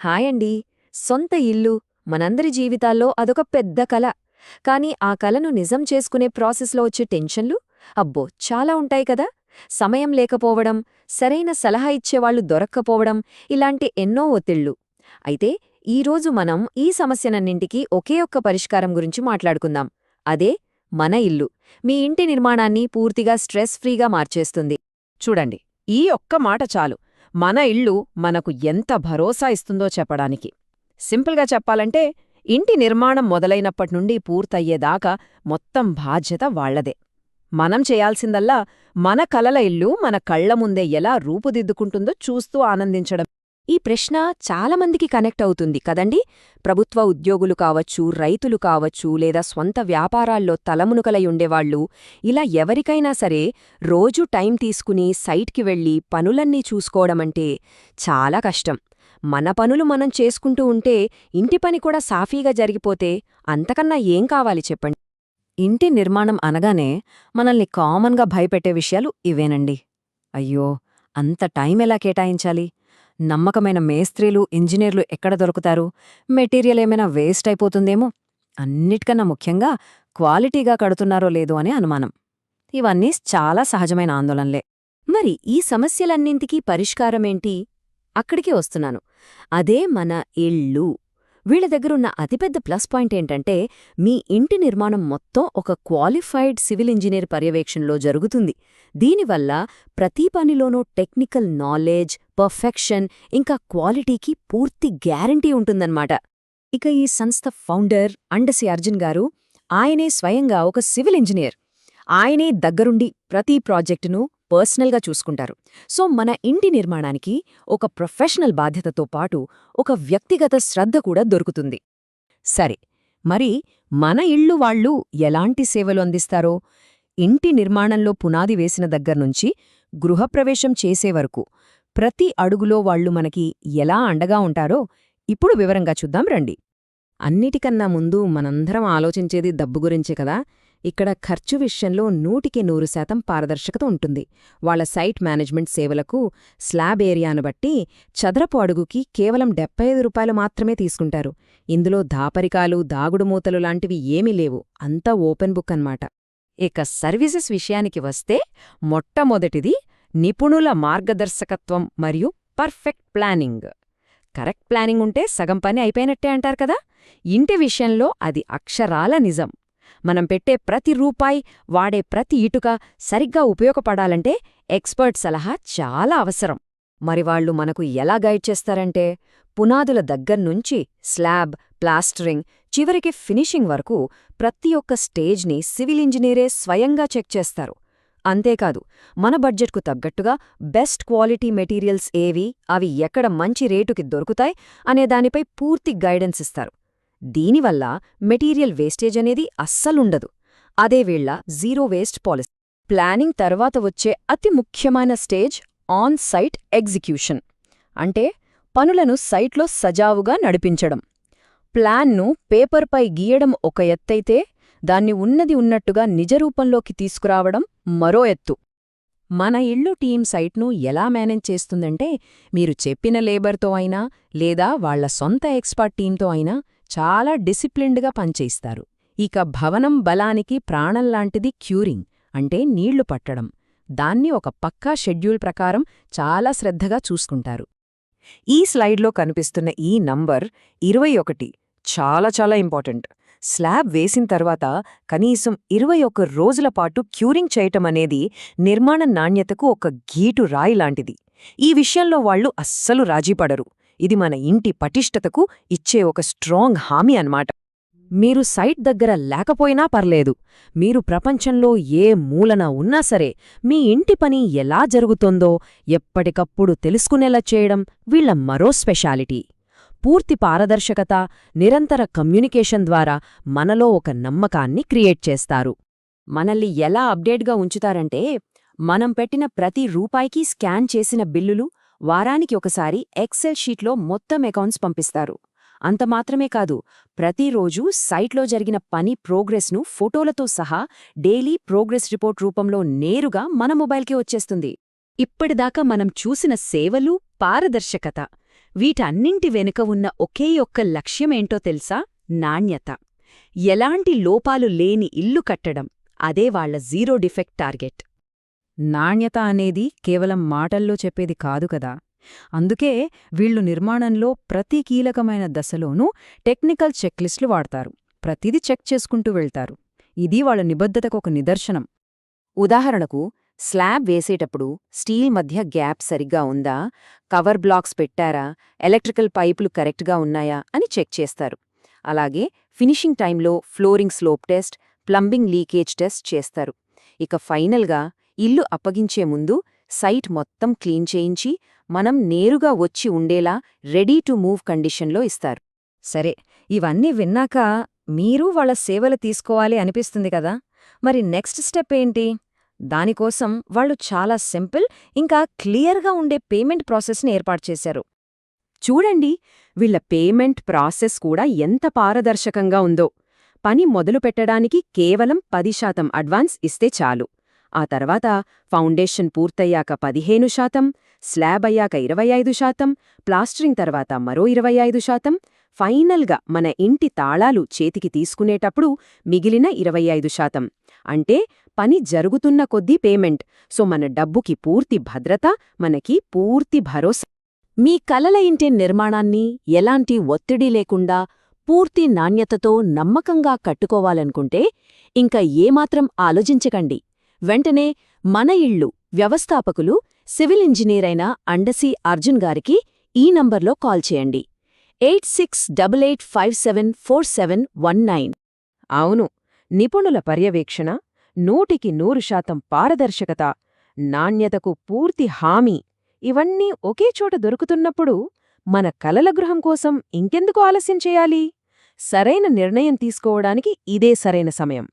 Hi అండి. సొంత ఇల్లు మనందరి జీవితాల్లో అదొక పెద్ద కల. కానీ ఆ కలను నిజం చేసుకునే ప్రాసెస్లో వచ్చే టెన్షన్లు? అబ్బో చాలా ఉంటాయి కదా. సమయం లేకపోవడం సరైన సలహా ఇచ్చేవాళ్ళు దొరక్కపోవడం ఇలాంటి ఎన్నో ఒత్తిళ్ళు అయితే ఈరోజు మనం ఈ సమస్యనన్నింటికీ ఒకే ఒక్క పరిష్కారం గురించి మాట్లాడుకుందాం. అదే మన ఇల్లు. మీ ఇంటి నిర్మాణాన్ని పూర్తిగా స్ట్రెస్ ఫ్రీగా మార్చేస్తుంది. చూడండి ఈ ఒక్క మాట చాలు. మన ఇళ్ళు మనకు ఎంత భరోసా ఇస్తుందో చెప్పడానికి. సింపుల్గా చెప్పాలంటే ఇంటి నిర్మాణం మొదలైనప్పట్నుండి పూర్తయ్యేదాకా మొత్తం బాధ్యత వాళ్ళదే. మనం చేయాల్సిందల్లా మన కలల ఇల్లు మన కళ్ళ ముందే ఎలా రూపుదిద్దుకుంటుందో చూస్తూ ఆనందించడం. ఈ ప్రశ్న చాలామందికి కనెక్ట్ అవుతుంది కదండి? ప్రభుత్వ ఉద్యోగులు కావచ్చు రైతులు కావచ్చు లేదా స్వంత వ్యాపారాల్లో తలమునుకలై ఉండేవాళ్ళు ఇలా ఎవరికైనా సరే రోజు టైం తీసుకుని సైట్కి వెళ్ళి పనులన్నీ చూసుకోవడమంటే చాలా కష్టం. మన పనులు మనం చేసుకుంటూ ఉంటే ఇంటి పని కూడా సాఫీగా జరిగిపోతే అంతకన్నా ఏం కావాలి చెప్పండి? ఇంటి నిర్మాణం అనగానే మనల్ని కామన్గా భయపెట్టే విషయాలు ఇవేనండి. అయ్యో! అంత టైం ఎలా కేటాయించాలి? నమ్మకమైన మేస్త్రీలు ఇంజనీర్లు ఎక్కడ దొరుకుతారు? మెటీరియల్ ఏమైనా వేస్ట్ అయిపోతుందేమో? అన్నిటికన్నా ముఖ్యంగా క్వాలిటీగా కడుతున్నారో లేదో అనే అనుమానం. ఇవన్నీ చాలా సహజమైన ఆందోళనలే. మరి ఈ సమస్యలన్నింటికీ పరిష్కారమేంటి? అక్కడికి వస్తున్నాను. అదే మన ఇళ్ళు. వీళ్ళ దగ్గరున్న అతిపెద్ద ప్లస్ పాయింట్ ఏంటంటే మీ ఇంటి నిర్మాణం మొత్తం ఒక క్వాలిఫైడ్ సివిల్ ఇంజనీర్ పర్యవేక్షణలో జరుగుతుంది. దీనివల్ల ప్రతి పనిలోనూ టెక్నికల్ నాలెడ్జ్ పర్ఫెక్షన్ ఇంకా క్వాలిటీకి పూర్తి గ్యారంటీ ఉంటుందన్నమాట. ఇక ఈ సంస్థ ఫౌండర్ అండసి అర్జున్ గారు ఆయనే స్వయంగా ఒక సివిల్ ఇంజనీర్. ఆయనే దగ్గరుండి ప్రతి ప్రాజెక్టును పర్సనల్గా చూసుకుంటారు. సో మన ఇంటి నిర్మాణానికి ఒక ప్రొఫెషనల్ బాధ్యతతో పాటు ఒక వ్యక్తిగత శ్రద్ధ కూడా దొరుకుతుంది. సరే మరి మన ఇళ్ళు వాళ్ళు ఎలాంటి సేవలు అందిస్తారో? ఇంటి నిర్మాణంలో పునాది వేసిన దగ్గర్నుంచి గృహప్రవేశం చేసే వరకు ప్రతి అడుగులో వాళ్ళు మనకి ఎలా అండగా ఉంటారో ఇప్పుడు వివరంగా చూద్దాం రండి. అన్నిటికన్నా ముందు మనందరం ఆలోచించేది డబ్బు గురించే కదా? ఇక్కడ ఖర్చు విషయంలో నూటికి నూరు శాతం పారదర్శకత ఉంటుంది. వాళ్ళ సైట్ మేనేజ్మెంట్ సేవలకు స్లాబ్ ఏరియాను బట్టి చదరపు అడుగుకి కేవలం డెబ్బై ఐదు రూపాయలు మాత్రమే తీసుకుంటారు. ఇందులో దాపరికాలు దాగుడుమూతలు లాంటివి ఏమీ లేవు. అంతా ఓపెన్ బుక్ అన్నమాట. ఇక సర్వీసెస్ విషయానికి వస్తే మొట్టమొదటిది నిపుణుల మార్గదర్శకత్వం మరియు పర్ఫెక్ట్ ప్లానింగ్. కరెక్ట్ ప్లానింగ్ ఉంటే సగం పని అయిపోయినట్టే అంటారు కదా? ఇంటి విషయంలో అది అక్షరాల నిజం. మనం పెట్టే ప్రతి రూపాయి వాడే ప్రతి ఇటుక సరిగ్గా ఉపయోగపడాలంటే ఎక్స్పర్ట్ సలహా చాలా అవసరం. మరి వాళ్ళు మనకు ఎలా గైడ్ చేస్తారంటే పునాదుల దగ్గర్నుంచి స్లాబ్ ప్లాస్టరింగ్ చివరికి ఫినిషింగ్ వరకు ప్రతి ఒక్క స్టేజ్ని సివిల్ ఇంజనీరే స్వయంగా చెక్ చేస్తారు. అంతేకాదు మన బడ్జెట్కు తగ్గట్టుగా బెస్ట్ క్వాలిటీ మెటీరియల్స్ ఏవి అవి ఎక్కడ మంచి రేటుకి దొరుకుతాయి అనే దానిపై పూర్తి గైడెన్స్ ఇస్తారు. దీనివల్ల మెటీరియల్ వేస్టేజ్ అనేది అస్సలుండదు. అదేవేళ జీరో వేస్ట్ పాలసీ. ప్లానింగ్ తర్వాత వచ్చే అతి ముఖ్యమైన స్టేజ్ ఆన్ సైట్ ఎగ్జిక్యూషన్. అంటే పనులను సైట్లో సజావుగా నడిపించడం. ప్లాన్ను పేపర్పై గీయడం ఒక ఎత్తైతే దాన్ని ఉన్నది ఉన్నట్టుగా నిజరూపంలోకి తీసుకురావడం మరో ఎత్తు. మన ఇళ్ళు టీం సైట్ను ఎలా మేనేజ్ చేస్తుందంటే మీరు చెప్పిన లేబర్తో అయినా లేదా వాళ్ళ సొంత ఎక్స్పర్ట్ టీంతో అయినా చాలా డిసిప్లిన్డ్గా పనిచేయిస్తారు. ఇక భవనం బలానికి ప్రాణంలాంటిది క్యూరింగ్ అంటే నీళ్ళు పట్టడం. దాన్ని ఒక పక్కా షెడ్యూల్ ప్రకారం చాలా శ్రద్ధగా చూసుకుంటారు. ఈ స్లైడ్లో కనిపిస్తున్న ఈ నంబర్ ఇరవై ఒకటి చాలా చాలా ఇంపార్టెంట్. స్లాబ్ వేసిన తర్వాత కనీసం ఇరవై ఒక్క రోజుల పాటు క్యూరింగ్ చేయటం అనేది నిర్మాణ నాణ్యతకు ఒక గీటు రాయి లాంటిది. ఈ విషయంలో వాళ్ళు అస్సలు రాజీపడరు ఇది మన ఇంటి పటిష్టతకు ఇచ్చే ఒక స్ట్రాంగ్ హామీ అన్నమాట. మీరు సైట్ దగ్గర లేకపోయినా పర్లేదు. మీరు ప్రపంచంలో ఏ మూలన ఉన్నా సరే మీ ఇంటి పని ఎలా జరుగుతోందో ఎప్పటికప్పుడు తెలుసుకునేలా చేయడం వీళ్ళ మరో స్పెషాలిటీ. పూర్తి పారదర్శకత నిరంతర కమ్యూనికేషన్ ద్వారా మనలో ఒక నమ్మకాన్ని క్రియేట్ చేస్తారు. మనల్ని ఎలా అప్డేట్గా ఉంచుతారంటే మనం పెట్టిన ప్రతి రూపాయికి స్కాన్ చేసిన బిల్లులు వారానికి ఒకసారి ఎక్సెల్ షీట్లో మొత్తం అకౌంట్స్ పంపిస్తారు. అంత మాత్రమే కాదు ప్రతిరోజూ సైట్లో జరిగిన పని ప్రోగ్రెస్ను ఫోటోలతో సహా డైలీ ప్రోగ్రెస్ రిపోర్ట్ రూపంలో నేరుగా మన మొబైల్కే వచ్చేస్తుంది. ఇప్పటిదాకా మనం చూసిన సేవలు పారదర్శకత వీటన్నింటి వెనుక ఉన్న ఒకే ఒక్క లక్ష్యమేంటో తెలుసా? నాణ్యత. ఎలాంటి లోపాలు లేని ఇల్లు కట్టడం అదే వాళ్ళ జీరో డిఫెక్ట్ టార్గెట్. నాణ్యత అనేది కేవలం మాటల్లో చెప్పేది కాదు కదా. అందుకే వీళ్ళు నిర్మాణంలో ప్రతి కీలకమైన దశలోనూ టెక్నికల్ చెక్లిస్టులు వాడతారు. ప్రతిదీ చెక్ చేసుకుంటూ వెళ్తారు. ఇది వాళ్ళ నిబద్ధతకు ఒక నిదర్శనం. ఉదాహరణకు స్లాబ్ వేసేటప్పుడు స్టీల్ మధ్య గ్యాప్ సరిగ్గా ఉందా? కవర్ బ్లాక్స్ పెట్టారా? ఎలక్ట్రికల్ పైపులు కరెక్ట్గా ఉన్నాయా? అని చెక్ చేస్తారు. అలాగే ఫినిషింగ్ టైంలో flooring slope test plumbing leakage test చేస్తారు. ఇక ఫైనల్గా ఇల్లు అప్పగించే ముందు సైట్ మొత్తం క్లీన్ చేయించి మనం నేరుగా వచ్చి ఉండేలా రెడీ టు మూవ్ కండిషన్లో ఇస్తారు. సరే ఇవన్నీ విన్నాక మీరు వాళ్ళ సేవలు తీసుకోవాలి అనిపిస్తుంది కదా? మరి నెక్స్ట్ స్టెప్ ఏంటి? దానికోసం వాళ్ళు చాలా సింపుల్ ఇంకా క్లియర్గా ఉండే పేమెంట్ ప్రాసెస్ని ఏర్పాటు చేశారు. చూడండి వీళ్ళ పేమెంట్ ప్రాసెస్ కూడా ఎంత పారదర్శకంగా ఉందో. పని మొదలు పెట్టడానికి కేవలం పది శాతం అడ్వాన్స్ ఇస్తే చాలు. ఆ తర్వాత ఫౌండేషన్ పూర్తయ్యాక పదిహేను శాతం స్లాబ్ అయ్యాక ఇరవై ఐదు శాతం ప్లాస్టరింగ్ తర్వాత మరో ఇరవై ఐదు శాతం. ఫైనల్గా మన ఇంటి తాళాలు చేతికి తీసుకునేటప్పుడు మిగిలిన ఇరవై ఐదు శాతం. అంటే పని జరుగుతున్న కొద్దీ పేమెంట్. సో మన డబ్బుకి పూర్తి భద్రత మనకి పూర్తి భరోసా. మీ కలల ఇంటి నిర్మాణాన్ని ఎలాంటి ఒత్తిడి లేకుండా పూర్తి నాణ్యతతో నమ్మకంగా కట్టుకోవాలనుకుంటే ఇంకా ఏమాత్రం ఆలోచించకండి. వెంటనే మన ఇళ్ళు వ్యవస్థాపకులు సివిల్ ఇంజనీరైన అండసి అర్జున్ గారికి ఈ నంబర్లో కాల్ చేయండి. Eight six double eight five seven four seven one nine. అవును నిపుణుల పర్యవేక్షణ నూటికి నూరు శాతం పారదర్శకత నాణ్యతకు పూర్తి హామీ ఇవన్నీ ఒకే చోట దొరుకుతున్నప్పుడు మన కలల గృహం కోసం ఇంకెందుకు ఆలస్యం చేయాలి? సరైన నిర్ణయం తీసుకోవడానికి ఇదే సరైన సమయం.